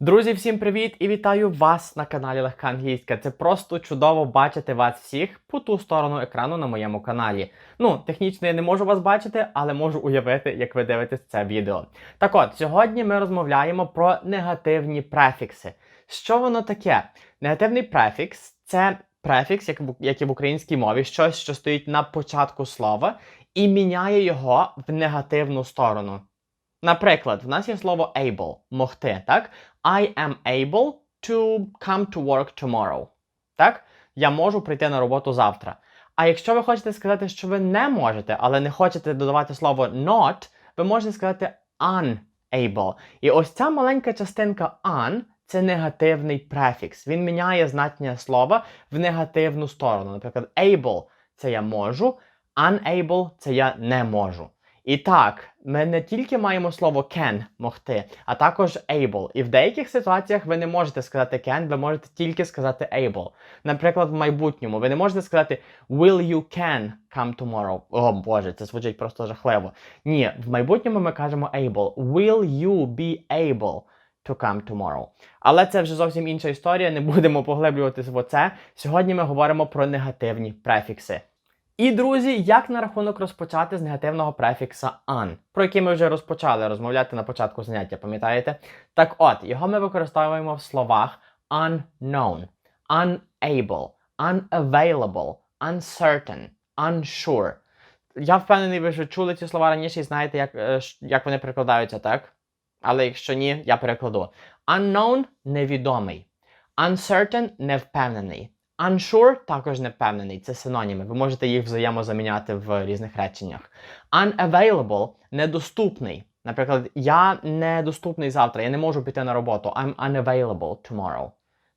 Друзі, всім привіт і вітаю вас на каналі Легка Англійська. Це просто чудово бачити вас всіх по ту сторону екрану на моєму каналі. Ну, технічно я не можу вас бачити, але можу уявити, як ви дивитесь це відео. Так от, сьогодні ми розмовляємо про негативні префікси. Що воно таке? Негативний префікс це префікс, як як і в українській мові, щось, що стоїть на початку слова, і міняє його в негативну сторону. Наприклад, в нас є слово able могти, так? I am able to come to work tomorrow. Так? Я можу прийти на роботу завтра. А якщо ви хочете сказати, що ви не можете, але не хочете додавати слово not, ви можете сказати unable. І ось ця маленька частинка un це негативний префікс. Він міняє значення слова в негативну сторону. Наприклад, able це я можу, unable це я не можу. І так, ми не тільки маємо слово can могти, а також able. І в деяких ситуаціях ви не можете сказати can, ви можете тільки сказати able. Наприклад, в майбутньому ви не можете сказати will you can come tomorrow. О Боже, це звучить просто жахливо. Ні, в майбутньому ми кажемо able. Will you be able to come tomorrow? Але це вже зовсім інша історія. Не будемо поглиблюватися в оце. Сьогодні ми говоримо про негативні префікси. І, друзі, як на рахунок розпочати з негативного префікса an, про який ми вже розпочали розмовляти на початку заняття, пам'ятаєте? Так от, його ми використовуємо в словах unknown, unable, unavailable, uncertain, unsure. Я впевнений, ви вже чули ці слова раніше і знаєте, як, е, як вони перекладаються, так? Але якщо ні, я перекладу. Unknown невідомий. Uncertain невпевнений. Unsure також не впевнений, Це синоніми. Ви можете їх взаємозаміняти в різних реченнях. Unavailable недоступний. Наприклад, я недоступний завтра, я не можу піти на роботу. I'm unavailable tomorrow.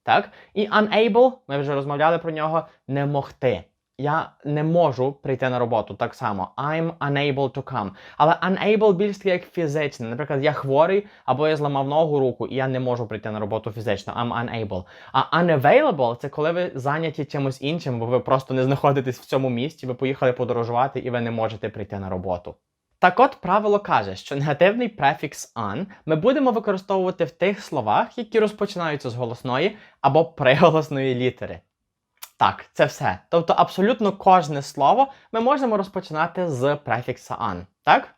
Так? І unable, ми вже розмовляли про нього, не могти. Я не можу прийти на роботу так само. I'm unable to come. Але unable більш таке як фізичне. Наприклад, я хворий або я зламав ногу руку, і я не можу прийти на роботу фізично. I'm unable. А unavailable це коли ви зайняті чимось іншим, бо ви просто не знаходитесь в цьому місці, ви поїхали подорожувати і ви не можете прийти на роботу. Так от правило каже, що негативний префікс an ми будемо використовувати в тих словах, які розпочинаються з голосної або приголосної літери. Так, це все. Тобто абсолютно кожне слово ми можемо розпочинати з префікса an, так?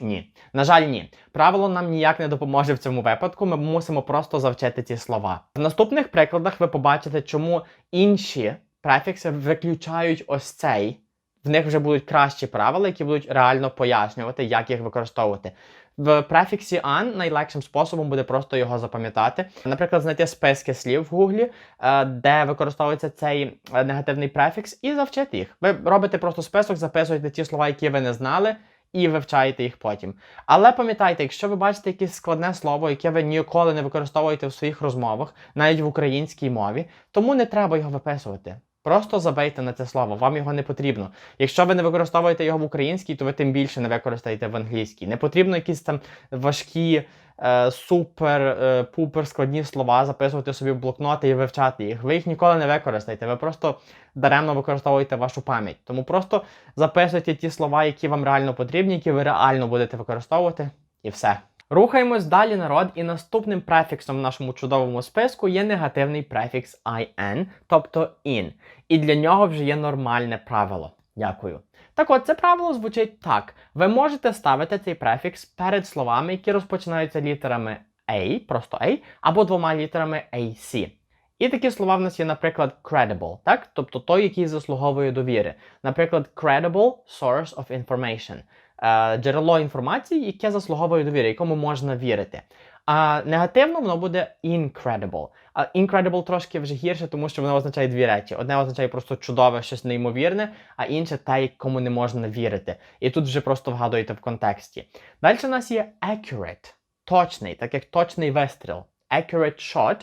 Ні. На жаль, ні. Правило нам ніяк не допоможе в цьому випадку. Ми мусимо просто завчити ці слова. В наступних прикладах ви побачите, чому інші префікси виключають ось цей. В них вже будуть кращі правила, які будуть реально пояснювати, як їх використовувати. В префіксі an найлегшим способом буде просто його запам'ятати. Наприклад, знайти списки слів в гуглі, е, де використовується цей е, негативний префікс, і завчити їх. Ви робите просто список, записуєте ті слова, які ви не знали, і вивчаєте їх потім. Але пам'ятайте, якщо ви бачите якесь складне слово, яке ви ніколи не використовуєте в своїх розмовах, навіть в українській мові, тому не треба його виписувати. Просто забийте на це слово, вам його не потрібно. Якщо ви не використовуєте його в українській, то ви тим більше не використаєте в англійській. Не потрібно якісь там важкі, е, супер, е, пупер складні слова записувати собі в блокноти і вивчати їх. Ви їх ніколи не використаєте. Ви просто даремно використовуєте вашу пам'ять. Тому просто записуйте ті слова, які вам реально потрібні, які ви реально будете використовувати, і все. Рухаємось далі, народ, і наступним префіксом в нашому чудовому списку є негативний префікс in, тобто in. І для нього вже є нормальне правило. Дякую. Так от, це правило звучить так: ви можете ставити цей префікс перед словами, які розпочинаються літерами A, просто A, або двома літерами AC. І такі слова в нас є, наприклад, credible, так? Тобто той, який заслуговує довіри. Наприклад, credible source of information. Е, джерело інформації, яке заслуговує довіри, якому можна вірити. А негативно воно буде incredible. А incredible трошки вже гірше, тому що воно означає дві речі. Одне означає просто чудове, щось неймовірне, а інше те, кому не можна вірити. І тут вже просто вгадуєте в контексті. Далі у нас є accurate, точний, так як точний вистріл. Accurate shot.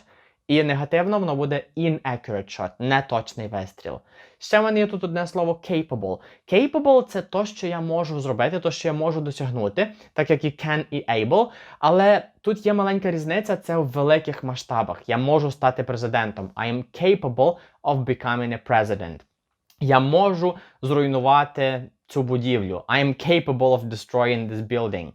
І негативно воно буде inaccurate shot, неточний вистріл. Ще в мене є тут одне слово capable. Capable це то, що я можу зробити, то, що я можу досягнути, так як і can і able. Але тут є маленька різниця, це в великих масштабах. Я можу стати президентом. I am capable of becoming a president. Я можу зруйнувати цю будівлю. I am capable of destroying this building.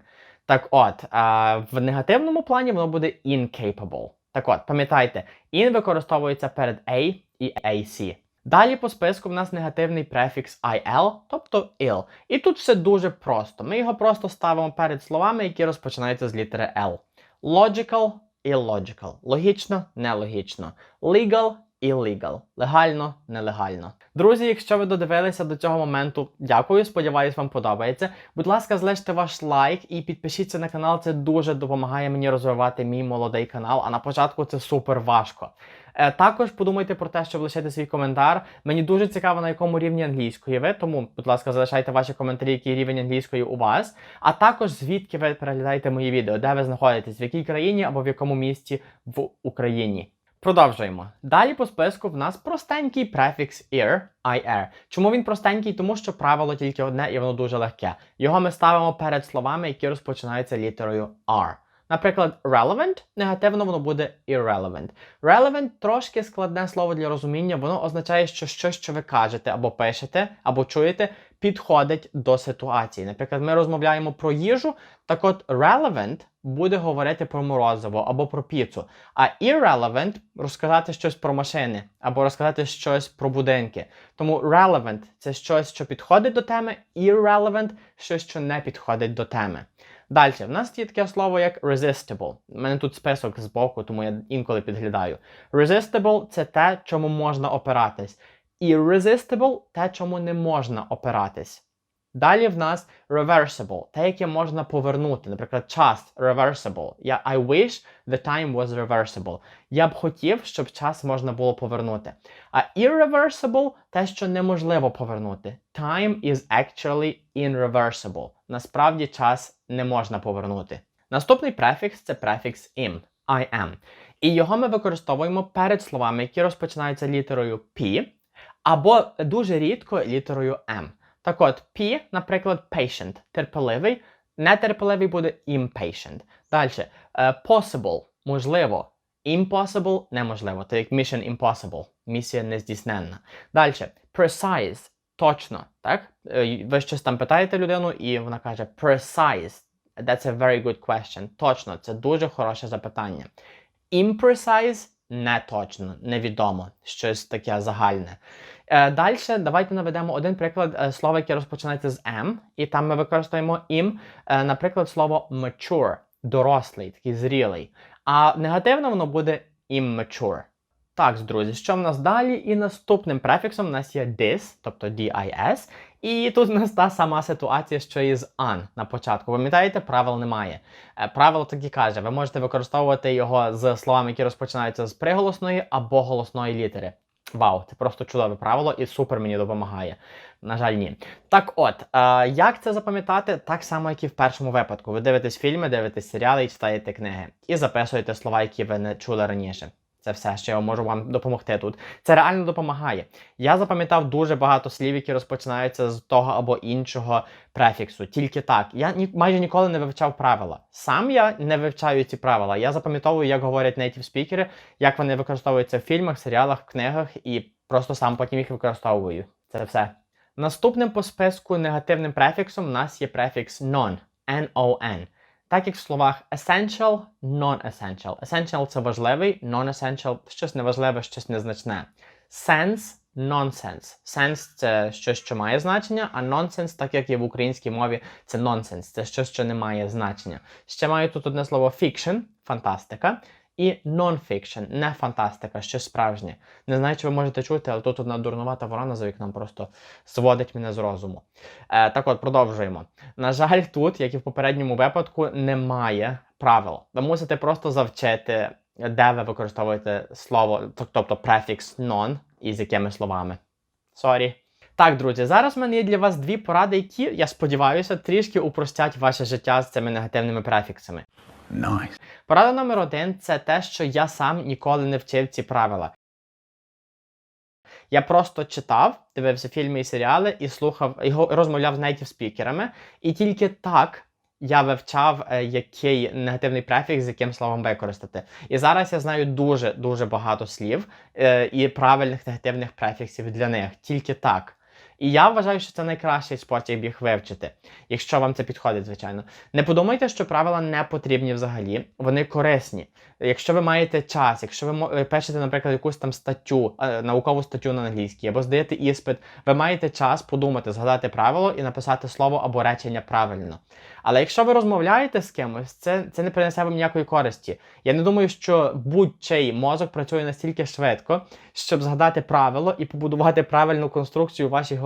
Так от, а, в негативному плані воно буде incapable. Так от, пам'ятайте, in використовується перед a і ac. Далі по списку в нас негативний префікс IL, тобто ill. І тут все дуже просто. Ми його просто ставимо перед словами, які розпочинаються з літери L. Logical, illogical. Логічно, нелогічно. Legal, illegal. Легально, нелегально. Друзі, якщо ви додивилися до цього моменту, дякую. Сподіваюсь, вам подобається. Будь ласка, залиште ваш лайк і підпишіться на канал. Це дуже допомагає мені розвивати мій молодий канал. А на початку це супер важко. Е, Також подумайте про те, щоб лишити свій коментар. Мені дуже цікаво, на якому рівні англійської ви, тому, будь ласка, залишайте ваші коментарі, який рівень англійської у вас. А також звідки ви переглядаєте мої відео, де ви знаходитесь, в якій країні або в якому місті в Україні. Продовжуємо. Далі по списку в нас простенький префікс ir, ir. Чому він простенький? Тому що правило тільки одне і воно дуже легке. Його ми ставимо перед словами, які розпочинаються літерою R. Наприклад, relevant, негативно воно буде irrelevant. Relevant трошки складне слово для розуміння, воно означає, що щось, що ви кажете, або пишете, або чуєте, підходить до ситуації. Наприклад, ми розмовляємо про їжу, так от relevant буде говорити про морозиво або про піцу. А irrelevant розказати щось про машини, або розказати щось про будинки. Тому relevant це щось, що підходить до теми, irrelevant щось, що не підходить до теми. Далі, в нас є таке слово як resistible. У мене тут список збоку, тому я інколи підглядаю. Resistible це те, чому можна опиратись. Irresistible – те, чому не можна опиратись. Далі в нас reversible, те, яке можна повернути. Наприклад, час reversible. Я I wish the time was reversible. Я б хотів, щоб час можна було повернути. А irreversible – те, що неможливо повернути. Time is actually irreversible. Насправді час не можна повернути. Наступний префікс це префікс im. I am. І його ми використовуємо перед словами, які розпочинаються літерою P, або дуже рідко літерою M. Так от, P, наприклад, patient, терпеливий, нетерпеливий буде impatient. Далі, е, possible, можливо, impossible, неможливо. Це як mission impossible, місія нездійсненна. Далі, precise, точно, так? Е, Ви щось там питаєте людину, і вона каже precise. That's a very good question. Точно, це дуже хороше запитання. Imprecise – не точно, невідомо, щось таке загальне. Е, Далі давайте наведемо один приклад е, слова, яке розпочинається з M, і там ми використаємо ім, е, наприклад, слово mature, дорослий, такий зрілий. А негативно воно буде immature. Так, друзі, що в нас далі? І наступним префіксом у нас є this, тобто DIS. І тут у нас та сама ситуація, що і з an на початку. Пам'ятаєте, правил немає. Е, Правило так і каже, ви можете використовувати його з словами, які розпочинаються з приголосної або голосної літери. Вау, це просто чудове правило і супер мені допомагає. На жаль, ні. Так от, е, як це запам'ятати? Так само, як і в першому випадку. Ви дивитесь фільми, дивитесь серіали і читаєте книги. І записуєте слова, які ви не чули раніше. Це все, що я можу вам допомогти тут. Це реально допомагає. Я запам'ятав дуже багато слів, які розпочинаються з того або іншого префіксу. Тільки так. Я ні, майже ніколи не вивчав правила. Сам я не вивчаю ці правила. Я запам'ятовую, як говорять native спікери, як вони використовуються в фільмах, серіалах, книгах, і просто сам потім їх використовую. Це все. Наступним по списку негативним префіксом у нас є префікс non. N-O-N. Так як в словах essential, non-essential. Essential – це важливий, non-essential – щось неважливе, щось незначне. Sense – nonsense. Sense – це щось, що має значення, а nonsense, так як є в українській мові, це nonsense. Це щось, що не має значення. Ще маю тут одне слово fiction – фантастика. І non-fiction, не фантастика, щось справжнє. Не знаю, чи ви можете чути, але тут одна дурнувата ворона за вікном просто зводить мене з розуму. Е, так от, продовжуємо. На жаль, тут, як і в попередньому випадку, немає правил. Ви мусите просто завчити, де ви використовуєте слово, тобто префікс non і з якими словами. Сорі. Так, друзі, зараз в мене є для вас дві поради, які, я сподіваюся, трішки упростять ваше життя з цими негативними префіксами. Nice. Порада номер один це те, що я сам ніколи не вчив ці правила. Я просто читав, дивився фільми і серіали і слухав і розмовляв з нейтів спікерами, і тільки так я вивчав, е, який негативний префікс з яким словом використати. І зараз я знаю дуже дуже багато слів е, і правильних негативних префіксів для них. Тільки так. І я вважаю, що це найкращий спосіб їх вивчити, якщо вам це підходить, звичайно. Не подумайте, що правила не потрібні взагалі, вони корисні. Якщо ви маєте час, якщо ви е, пишете, наприклад, якусь там статтю, е, наукову статтю на англійській, або здаєте іспит, ви маєте час подумати, згадати правило і написати слово або речення правильно. Але якщо ви розмовляєте з кимось, це, це не принесе вам ніякої користі. Я не думаю, що будь-чий мозок працює настільки швидко, щоб згадати правило і побудувати правильну конструкцію у вашій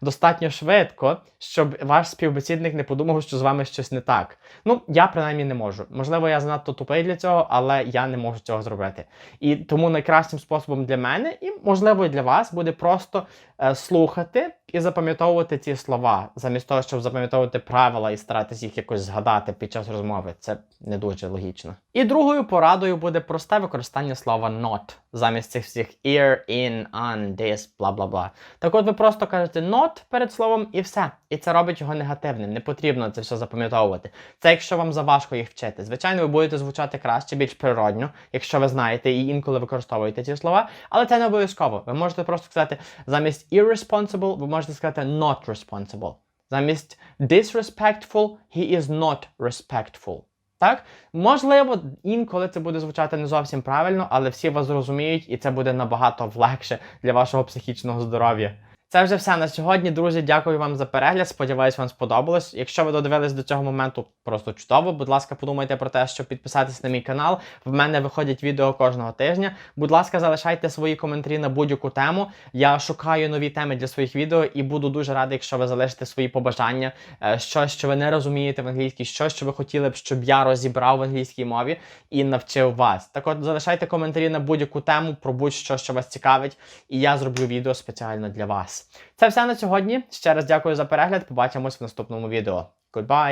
достатньо швидко, щоб ваш співбесідник не подумав, що з вами щось не так. Ну, я принаймні не можу. Можливо, я занадто тупий для цього, але я не можу цього зробити. І тому найкращим способом для мене, і можливо і для вас, буде просто е, слухати і запам'ятовувати ці слова, замість того, щоб запам'ятовувати правила і старатись їх якось згадати під час розмови. Це не дуже логічно. І другою порадою буде просте використання слова not замість цих всіх ear, in, on, this, бла бла бла. Так от ви просто кажете not перед словом і все. І це робить його негативним. Не потрібно це все запам'ятовувати. Це якщо вам заважко їх вчити. Звичайно, ви будете звучати краще, більш природньо, якщо ви знаєте і інколи використовуєте ці слова, але це не обов'язково. Ви можете просто сказати замість irresponsible, ви можете сказати not responsible. Замість disrespectful, he is not respectful. Так? Можливо, інколи це буде звучати не зовсім правильно, але всі вас зрозуміють, і це буде набагато легше для вашого психічного здоров'я. Це вже все на сьогодні, друзі. Дякую вам за перегляд. Сподіваюсь, вам сподобалось. Якщо ви додивились до цього моменту, просто чудово. Будь ласка, подумайте про те, щоб підписатись на мій канал. В мене виходять відео кожного тижня. Будь ласка, залишайте свої коментарі на будь-яку тему. Я шукаю нові теми для своїх відео і буду дуже радий, якщо ви залишите свої побажання, е, щось, що ви не розумієте в англійській, щось, що ви хотіли б, щоб я розібрав в англійській мові і навчив вас. Так от залишайте коментарі на будь-яку тему про будь-що, що вас цікавить, і я зроблю відео спеціально для вас. Це все на сьогодні. Ще раз дякую за перегляд. Побачимось в наступному відео. Goodbye!